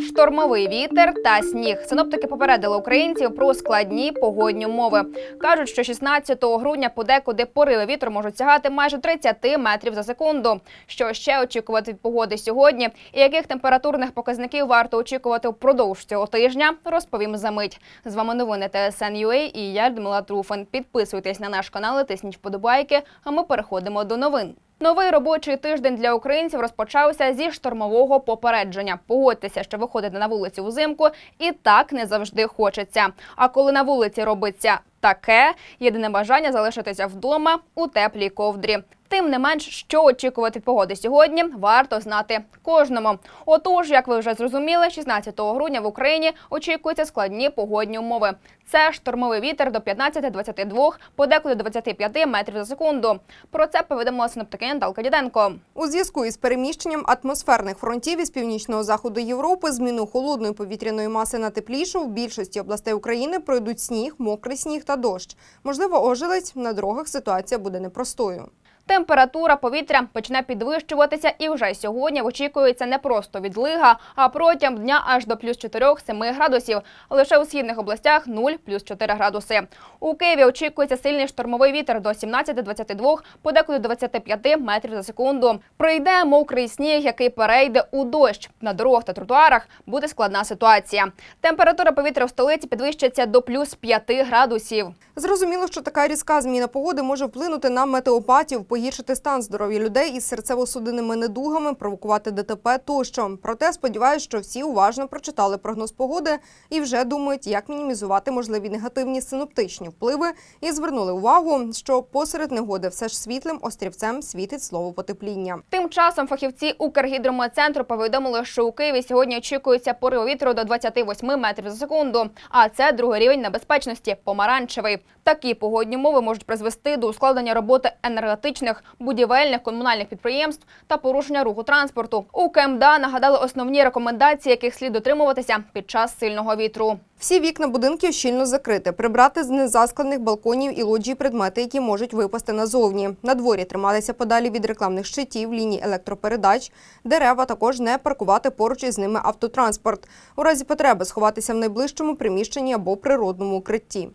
Штормовий вітер та сніг. Синоптики попередили українців про складні погодні умови. кажуть, що 16 грудня подекуди пориви вітру можуть сягати майже 30 метрів за секунду. Що ще очікувати від погоди сьогодні, і яких температурних показників варто очікувати впродовж цього тижня, розповім за мить. З вами новини ТСН.UA і я Людмила Труфан. Підписуйтесь на наш канал, і тисніть вподобайки. А ми переходимо до новин. Новий робочий тиждень для українців розпочався зі штормового попередження. Погодьтеся, що виходити на вулицю взимку і так не завжди хочеться. А коли на вулиці робиться таке, єдине бажання залишитися вдома у теплій ковдрі. Тим не менш, що очікувати погоди сьогодні, варто знати кожному. Отож, як ви вже зрозуміли, 16 грудня в Україні очікуються складні погодні умови. Це штормовий вітер до 15-22, подекуди до 25 метрів за секунду. Про це повідомила синоптики Наталка Діденко. У зв'язку із переміщенням атмосферних фронтів із північного заходу Європи зміну холодної повітряної маси на теплішу в більшості областей України пройдуть сніг, мокрий сніг та дощ. Можливо, ожеледь на дорогах ситуація буде непростою. Температура повітря почне підвищуватися і вже сьогодні очікується не просто відлига, а протягом дня аж до плюс 4-7 градусів. Лише у східних областях 0 плюс 4 градуси. У Києві очікується сильний штормовий вітер до 17-22, подекуди до 25 метрів за секунду. Прийде мокрий сніг, який перейде у дощ. На дорогах та тротуарах буде складна ситуація. Температура повітря в столиці підвищиться до плюс 5 градусів. Зрозуміло, що така різка зміна погоди може вплинути на метеопатів, погіршити стан здоров'я людей із серцево-судинними недугами, провокувати ДТП тощо. Проте сподіваюся, що всі уважно прочитали прогноз погоди і вже думають, як мінімізувати можливі негативні синоптичні впливи, і звернули увагу, що посеред негоди все ж світлим острівцем світить слово потепління. Тим часом фахівці Укргідрометцентру повідомили, що у Києві сьогодні очікується порив вітру до 28 метрів за секунду. А це другий рівень небезпечності помаранчевий. Такі погодні умови можуть призвести до ускладнення роботи енергетичних, будівельних, комунальних підприємств та порушення руху транспорту. У КМДА нагадали основні рекомендації, яких слід дотримуватися під час сильного вітру. Всі вікна будинків щільно закрити, прибрати з незасклених балконів і лоджій предмети, які можуть випасти назовні. На дворі триматися подалі від рекламних щитів, ліній електропередач, дерева також не паркувати поруч із ними автотранспорт. У разі потреби сховатися в найближчому приміщенні або природному укритті.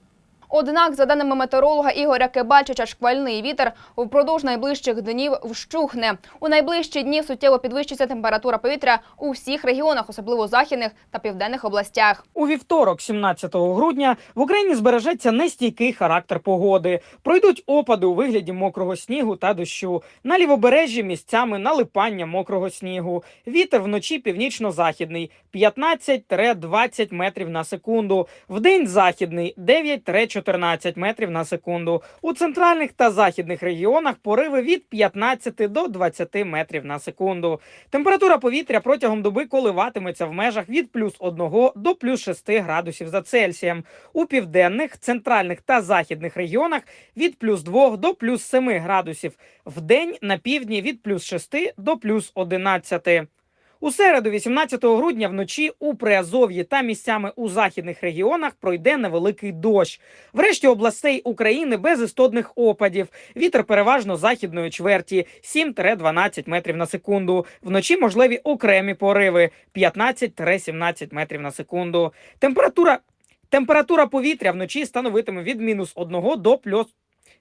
Однак, за даними метеоролога Ігоря Кибальчича, шквальний вітер впродовж найближчих днів вщухне. У найближчі дні суттєво підвищиться температура повітря у всіх регіонах, особливо західних та південних областях. У вівторок, 17 грудня, в Україні збережеться нестійкий характер погоди. Пройдуть опади у вигляді мокрого снігу та дощу. На лівобережжі місцями налипання мокрого снігу. Вітер вночі північно-західний 15-20 метрів на секунду. Вдень західний 9-14 метрів на секунду. У центральних та західних регіонах пориви від 15 до 20 метрів на секунду. Температура повітря протягом доби коливатиметься в межах від плюс 1 до плюс 6 градусів за Цельсієм. У південних, центральних та західних регіонах від плюс 2 до плюс 7 градусів. Вдень на півдні від плюс 6 до плюс 11. У середу, 18 грудня, вночі у Приазов'ї та місцями у західних регіонах пройде невеликий дощ. Врешті областей України без істотних опадів. Вітер переважно західної чверті 7-12 метрів на секунду. Вночі можливі окремі пориви 15-17 метрів на секунду. Температура Температура повітря вночі становитиме від мінус 1 до плюс.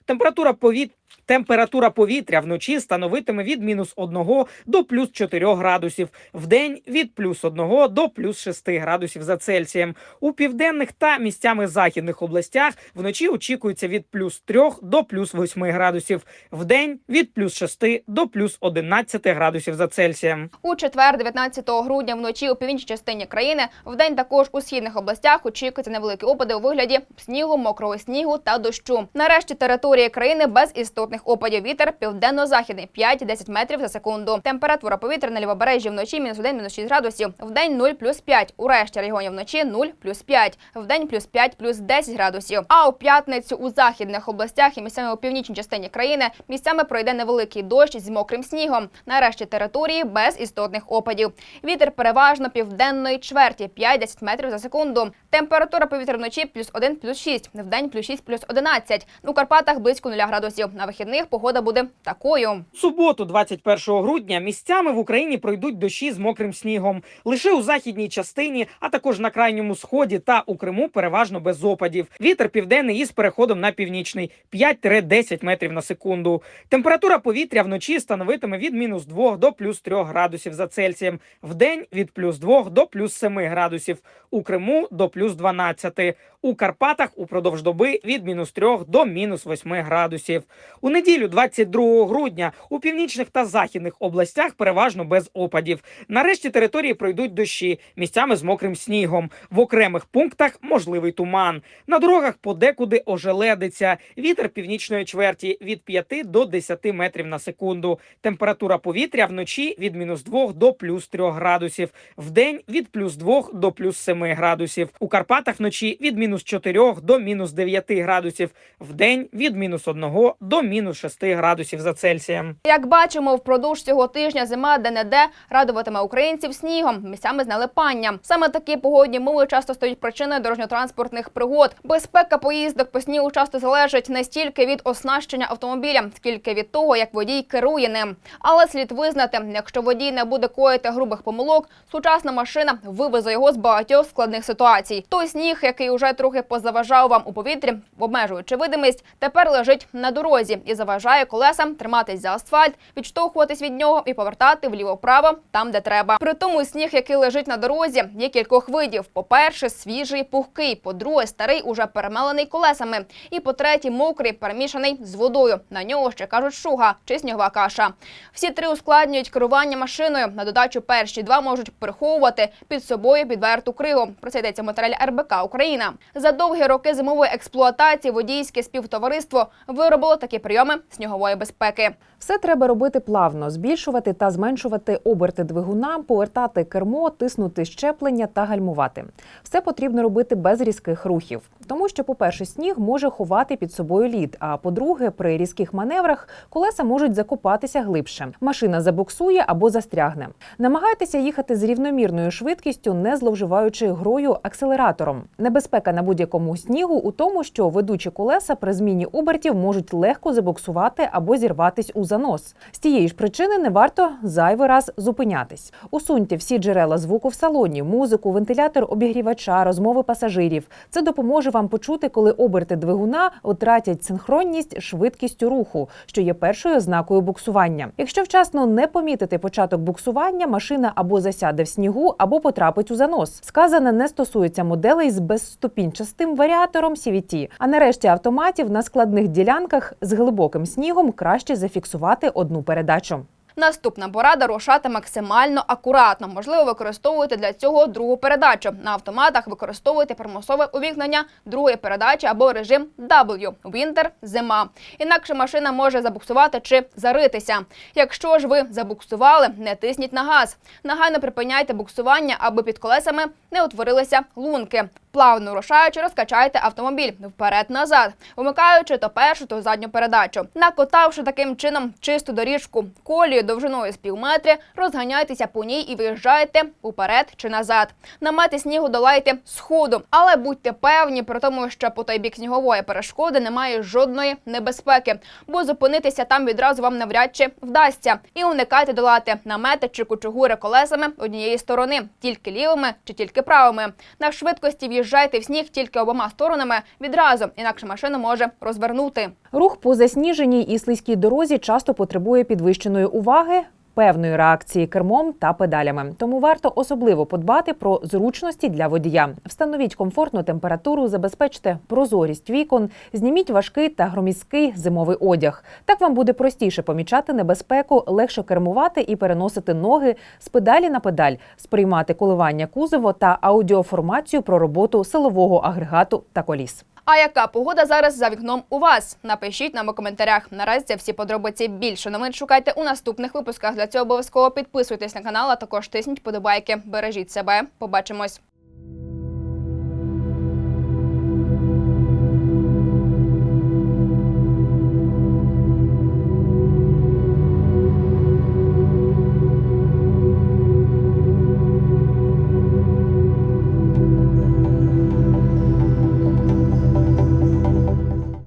Температура повітря. Температура повітря вночі становитиме від мінус 1 до плюс 4 градусів, вдень від плюс 1 до плюс 6 градусів за Цельсієм. У південних та місцями західних областях вночі очікується від плюс 3 до плюс 8 градусів, вдень від плюс 6 до плюс 11 градусів за Цельсієм. У четвер, 19 грудня, вночі у північній частині країни, вдень також у східних областях очікуються невеликі опади у вигляді снігу, мокрого снігу та дощу. Нарешті території країни без істотних опадів. Вітер південно-західний 5-10 метрів за секунду. Температура повітря на лівобережжі вночі мінус 1, мінус 6 градусів. Вдень 0 плюс 5. У решті регіонів вночі 0 плюс 5. Вдень плюс 5 плюс 10 градусів. А у п'ятницю у західних областях і місцями у північній частині країни місцями пройде невеликий дощ з мокрим снігом. Нарешті території без істотних опадів. Вітер переважно південної чверті 5-10 метрів за секунду. Температура повітря вночі плюс 1 плюс 6. Вдень плюс 6 плюс 11. У Карпатах близько 0 градусів. На вихідних погода буде такою. В суботу, 21 грудня, місцями в Україні пройдуть дощі з мокрим снігом. Лише у західній частині, а також на крайньому сході та у Криму переважно без опадів. Вітер південний із переходом на північний 5-10 метрів на секунду. Температура повітря вночі становитиме від мінус 2 до плюс 3 градусів за Цельсієм. Вдень від плюс 2 до плюс 7 градусів. У Криму до плюс 12. У Карпатах упродовж доби від мінус 3 до мінус 8 градусів. У неділю, 22 грудня, у північних та західних областях переважно без опадів. Нарешті території пройдуть дощі місцями з мокрим снігом. В окремих пунктах можливий туман. На дорогах подекуди ожеледиться. Вітер північної чверті від 5 до 10 метрів на секунду. Температура повітря вночі від мінус 2 до плюс 3 градусів. Вдень від плюс 2 до плюс 7 градусів. У Карпатах вночі від мінус 4 до мінус 9 градусів. Вдень від мінус 1 до мінус 6 градусів за Цельсієм. Як бачимо, впродовж цього тижня зима де-не-де радуватиме українців снігом, місцями з налипанням. Саме такі погодні мови часто стають причиною дорожньо-транспортних пригод. Безпека поїздок по снігу часто залежить не стільки від оснащення автомобіля, скільки від того, як водій керує ним. Але слід визнати, якщо водій не буде коїти грубих помилок, сучасна машина вивезе його з багатьох складних ситуацій. Той сніг, який уже трохи позаважав вам у повітрі, обмежуючи видимість, тепер лежить на дорозі і заважає колесам триматись за асфальт, відштовхуватись від нього і повертати вліво-вправо там, де треба. При тому сніг, який лежить на дорозі, є кількох видів. По-перше, свіжий, пухкий. По-друге, старий, уже перемелений колесами. І по-третє, мокрий, перемішаний з водою. На нього ще кажуть шуга чи снігова каша. Всі три ускладнюють керування машиною. На додачу перші два можуть приховувати під собою підверту кригу. Про це йдеться матеріалі РБК Україна. За довгі роки зимової експлуатації водійське співтовариство виробило такі прийоми снігової безпеки. Все треба робити плавно, збільшувати та зменшувати оберти двигуна, повертати кермо, тиснути щеплення та гальмувати. Все потрібно робити без різких рухів, тому що, по-перше, сніг може ховати під собою лід. А по-друге, при різких маневрах колеса можуть закопатися глибше. Машина забуксує або застрягне. Намагайтеся їхати з рівномірною швидкістю, не зловживаючи грою акселератором. Небезпека на будь-якому снігу у тому, що ведучі колеса при зміні обертів можуть легко забуксувати або зірватись у занос. З тієї ж причини не варто зайвий раз зупинятись. Усуньте всі джерела звуку в салоні, музику, вентилятор обігрівача, розмови пасажирів. Це допоможе вам почути, коли оберти двигуна втратять синхронність швидкістю руху, що є першою ознакою буксування. Якщо вчасно не помітити початок буксування, машина або засяде в снігу, або потрапить у занос. Сказане не стосується моделей з безступінчастим варіатором CVT. А нарешті автоматів на складних ділянках з глибоким снігом краще зафіксувати одну передачу. Наступна порада рушати максимально акуратно. Можливо, використовуйте для цього другу передачу. На автоматах використовуйте примусове увімкнення другої передачі або режим W – Winter – зима. Інакше машина може забуксувати чи заритися. Якщо ж ви забуксували, не тисніть на газ. Негайно припиняйте буксування, аби під колесами не утворилися лунки. Плавно рушаючи, розкачайте автомобіль вперед-назад, вмикаючи то першу, то задню передачу. Накотавши таким чином чисту доріжку колію довжиною з півметри, розганяйтеся по ній і виїжджайте уперед чи назад. Намети снігу долайте сходу, але будьте певні при тому, що по той бік снігової перешкоди немає жодної небезпеки, бо зупинитися там відразу вам навряд чи вдасться. І уникайте долати намети чи кучугури колесами однієї сторони, тільки лівими чи тільки правими. На швидкості в'їжджайте в сніг тільки обома сторонами відразу, інакше машину може розвернути. Рух по засніженій і слизькій дорозі часто потребує підвищеної уваги. Певної реакції кермом та педалями, тому варто особливо подбати про зручності для водія. Встановіть комфортну температуру, забезпечте прозорість вікон, зніміть важкий та громіський зимовий одяг. Так вам буде простіше помічати небезпеку, легше кермувати і переносити ноги з педалі на педаль, сприймати коливання кузову та аудіоформацію про роботу силового агрегату та коліс. А яка погода зараз за вікном у вас? Напишіть нам у коментарях. Наразі всі подробиці більше новин шукайте у наступних випусках. Для цього обов'язково підписуйтесь на канал, а також тисніть подобайки. Бережіть себе. Побачимось.